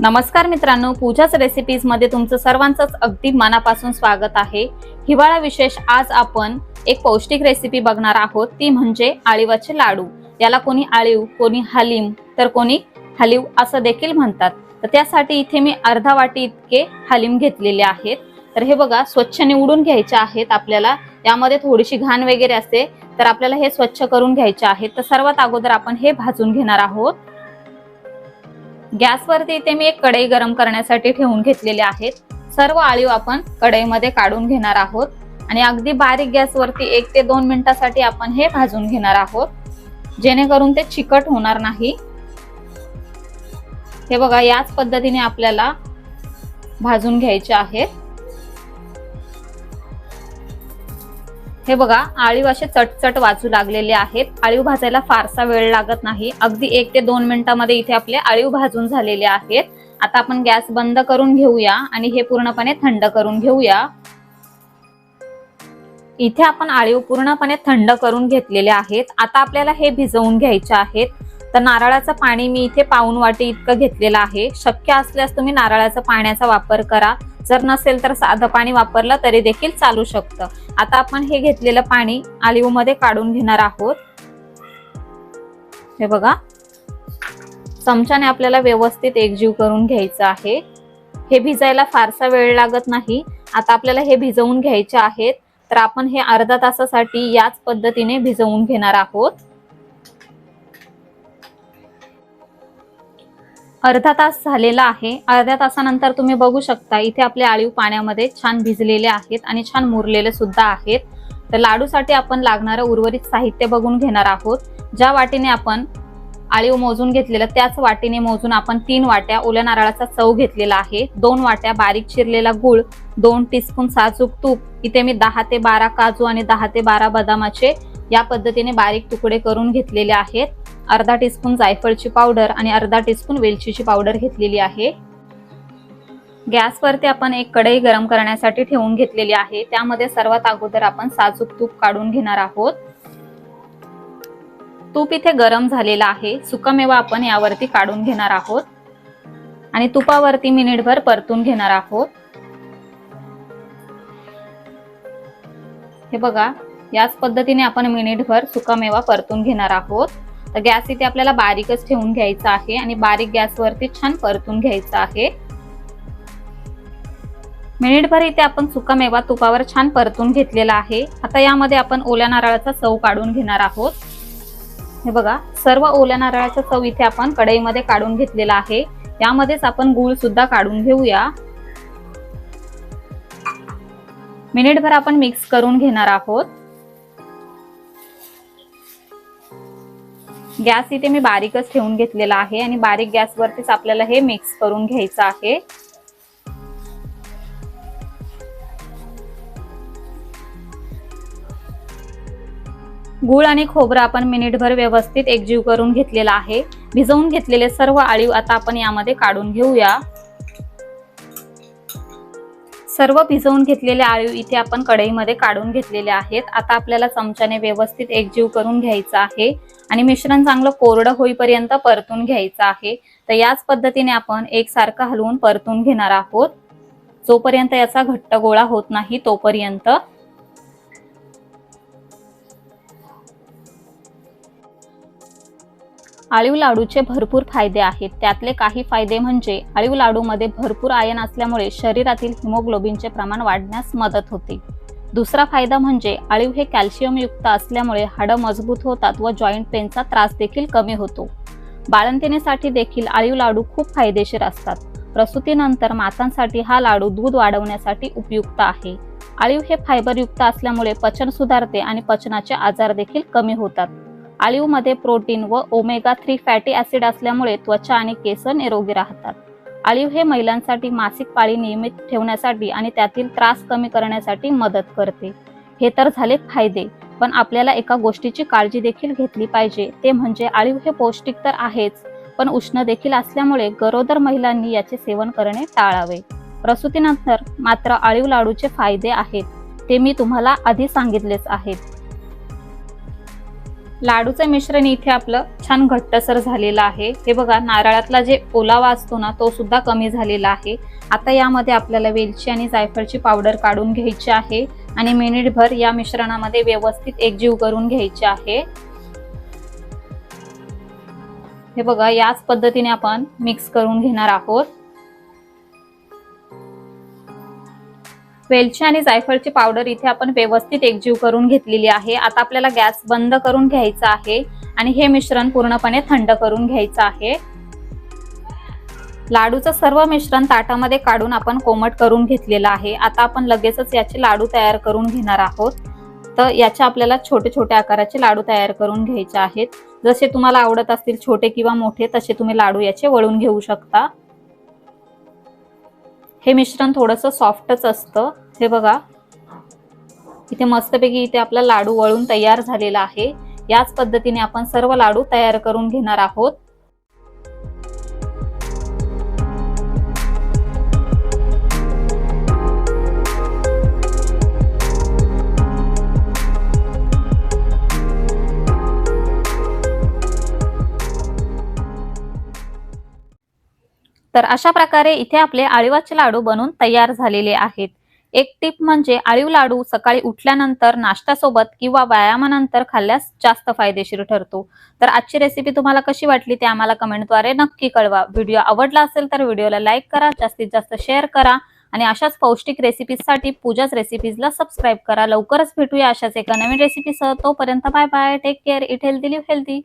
नमस्कार मित्रांनो पूजाच रेसिपीजमध्ये तुमचं सर्वांचंच अगदी मनापासून स्वागत आहे. हिवाळा विशेष आज आपण एक पौष्टिक रेसिपी बघणार आहोत ती म्हणजे आळीवाचे लाडू. याला कोणी आळीव कोणी हलीम तर कोणी हलीव असं देखील म्हणतात. तर त्यासाठी इथे मी अर्धा वाटी इतके हलीम घेतलेले आहेत. तर हे बघा स्वच्छ निवडून घ्यायचे आहेत आपल्याला. यामध्ये थोडीशी घाण वगैरे असते तर आपल्याला हे स्वच्छ करून घ्यायचे आहेत. तर सर्वात अगोदर आपण हे भाजून घेणार आहोत. गॅसवरती इथे मी एक कढई गरम करण्यासाठी ठेवून घेतलेली आहेत सर्व आळीव आपण कढईमध्ये काढून घेणार आहोत. आणि अगदी बारीक गॅसवरती एक ते दोन मिनिटासाठी आपण हे भाजून घेणार आहोत. जेणेकरून ते चिकट होणार नाही. हे बघा याच पद्धतीने आपल्याला भाजून घ्यायचे आहेत हे बघा आळीव असे चटचट वाजू लागलेले आहेत. आळीव भाजायला फारसा वेळ लागत नाही. अगदी एक ते दोन मिनिटांमध्ये इथे आपले आळीव भाजून झालेले आहेत. आता आपण गॅस बंद करून घेऊया आणि हे पूर्णपणे थंड करून घेऊया. इथे आपण आळीव पूर्णपणे थंड करून घेतलेले आहेत. आता आपल्याला हे भिजवून घ्यायचे आहेत. तर नारळाचं पाणी मी इथे पाऊन वाटी इतकं घेतलेलं आहे. शक्य असल्यास तुम्ही नारळाचा पाण्याचा वापर करा. जर नसेल तर साधं पाणी वापरलं तरी देखील चालू शकतं. आता आपण हे घेतलेलं पाणी आलिवमध्ये काढून घेणार आहोत. हे बघा. चमच्याने आपल्याला व्यवस्थित एकजीव करून घ्यायचं आहे. हे भिजायला फारसा वेळ लागत नाही. आता आपल्याला हे भिजवून घ्यायचे आहेत. तर आपण हे अर्धा तासासाठी याच पद्धतीने भिजवून घेणार आहोत. अर्धा तास झालेला आहे. अर्ध्या तासानंतर तुम्ही बघू शकता इथे आपले आळीव पाण्यामध्ये छान भिजलेले आहेत आणि छान मुरलेले सुद्धा आहेत. तर लाडूसाठी आपण लागणारं उर्वरित साहित्य बघून घेणार आहोत. ज्या वाटीने आपण आळीव मोजून घेतलेलं त्याच वाटीने मोजून आपण तीन वाट्या ओल्या नारळाचा चव घेतलेला आहे. दोन वाट्या बारीक चिरलेला गुळ दोन टीस्पून साजूक तूप इथे मी दहा ते बारा काजू आणि दहा ते बारा बदामाचे या पद्धतीने बारीक तुकडे करून घेतलेले आहेत. अर्धा टीस्पून जायफळची पावडर आणि अर्धा टीस्पून वेलचीची पावडर घेतलेली आहे. गॅसवरती आपण एक कढई गरम करण्यासाठी ठेवून घेतलेली आहे. त्यामध्ये सर्वात अगोदर आपण साजूक तूप काढून घेणार आहोत. तूप इथे गरम झालेला आहे. सुकामेवा आपण यावरती काढून घेणार आहोत. आणि तुपावरती मिनिटभर परतून घेणार आहोत. हे बघा याच पद्धतीने आपण मिनिटभर सुकामेवा परतून घेणार आहोत. तर गॅस इथे आपल्याला बारीकच ठेवून घ्यायचा आहे आणि बारीक गॅसवरती छान परतून घ्यायचा आहे. मिनिटभर इथे आपण सुकामेवा तुपावर छान परतून घेतलेला आहे. आता यामध्ये आपण ओल्या नारळाचा चव काढून घेणार आहोत. हे बघा सर्व ओल्या नारळाचा चव इथे आपण कढईमध्ये काढून घेतलेला आहे. यामध्येच आपण गूळ सुद्धा काढून घेऊया. मिनिटभर आपण मिक्स करून घेणार आहोत. गॅस इथे मी बारीकच ठेवून घेतलेला आहे आणि बारीक गॅसवरतीच आपल्याला हे मिक्स करून घ्यायचं आहे. गुळ आणि खोबरं आपण मिनिटभर व्यवस्थित एकजीव करून घेतलेला आहे. भिजवून घेतलेले सर्व आळीव आता आपण यामध्ये काढून घेऊया. सर्व भिजवून घेतलेले आळीव इथे आपण कढईमध्ये काढून घेतलेले आहेत. आता आपल्याला चमच्याने व्यवस्थित एकजीव करून घ्यायचं आहे. आणि मिश्रण चांगलं कोरडं होईपर्यंत परतून घ्यायचं आहे. तर याच पद्धतीने आपण एकसारखं हलवून परतून घेणार आहोत. जोपर्यंत याचा घट्ट गोळा होत नाही तोपर्यंत आळीव लाडूचे भरपूर फायदे आहेत. त्यातले काही फायदे म्हणजे आळीव लाडूमध्ये भरपूर आयन असल्यामुळे शरीरातील हिमोग्लोबिनचे प्रमाण वाढण्यास मदत होते. दुसरा फायदा म्हणजे आळीव हे कॅल्शियमयुक्त असल्यामुळे हाडं मजबूत होतात व जॉईंट पेनचा त्रास देखील कमी होतो. बाळंतिणीसाठी देखील आळीव लाडू खूप फायदेशीर असतात. प्रसूतीनंतर मातांसाठी हा लाडू दूध वाढवण्यासाठी उपयुक्त आहे. आळीव हे फायबरयुक्त असल्यामुळे पचन सुधारते आणि पचनाचे आजार देखील कमी होतात. आळीवमध्ये प्रोटीन व ओमेगा थ्री फॅटी ऍसिड असल्यामुळे त्वचा आणि केस निरोगी राहतात. आळीव हे महिलांसाठी मासिक पाळी नियमित ठेवण्यासाठी आणि त्यातील त्रास कमी करण्यासाठी मदत करते. हे तर झाले फायदे पण आपल्याला एका गोष्टीची काळजी देखील घेतली पाहिजे. ते म्हणजे आळीव हे पौष्टिक तर आहेच पण उष्ण देखील असल्यामुळे गरोदर महिलांनी याचे सेवन करणे टाळावे. प्रसूतीनंतर मात्र आळीव लाडूचे फायदे आहेत ते मी तुम्हाला आधी सांगितलेच आहेत. लाडूचं मिश्रण इथे आपलं छान घट्टसर झालेलं आहे. हे बघा नारळातला जे ओलावा असतो ना तो सुद्धा कमी झालेला आहे. आता यामध्ये आपल्याला वेलची आणि जायफळची पावडर काढून घ्यायची आहे आणि मिनिटभर या मिश्रणामध्ये व्यवस्थित एकजीव करून घ्यायचे आहे. हे बघा याच पद्धतीने आपण मिक्स करून घेणार आहोत. वेलची आणि जायफळची पावडर इथे आपण व्यवस्थित एकजीव करून घेतलेली आहे. आता आपल्याला गॅस बंद करून घ्यायचा आहे आणि हे मिश्रण पूर्णपणे थंड करून घ्यायचं आहे. लाडूचं सर्व मिश्रण ताटामध्ये काढून आपण कोमट करून घेतलेलं आहे. आता आपण लगेचच याचे लाडू तयार करून घेणार आहोत. तर याचे आपल्याला छोटे छोटे आकाराचे लाडू तयार करून घ्यायचे आहेत. जसे तुम्हाला आवडत असतील छोटे किंवा मोठे तसे तुम्ही लाडू याचे वळून घेऊ शकता. हे मिश्रण थोडंसं सॉफ्टच असतं. हे बघा. इथे मस्तपैकी इथे आपला लाडू वळून तयार झालेला आहे. याच पद्धतीने आपण सर्व लाडू तयार करून घेणार आहोत. तर अशा प्रकारे इथे आपले आळीवाचे लाडू बनून तयार झालेले आहेत. एक टिप म्हणजे आळीव लाडू सकाळी उठल्यानंतर नाश्त्यासोबत किंवा व्यायामानंतर खाल्ल्यास जास्त फायदेशीर ठरतो. तर आजची रेसिपी तुम्हाला कशी वाटली ते आम्हाला कमेंटद्वारे नक्की कळवा. व्हिडिओ आवडला असेल तर व्हिडिओला लाईक करा जास्तीत जास्त शेअर करा आणि अशाच पौष्टिक रेसिपीजसाठी पूजाच रेसिपीजला सबस्क्राईब करा. लवकरच भेटूया अशाच एका नवीन रेसिपीसह तोपर्यंत bye bye take care eat healthy live healthy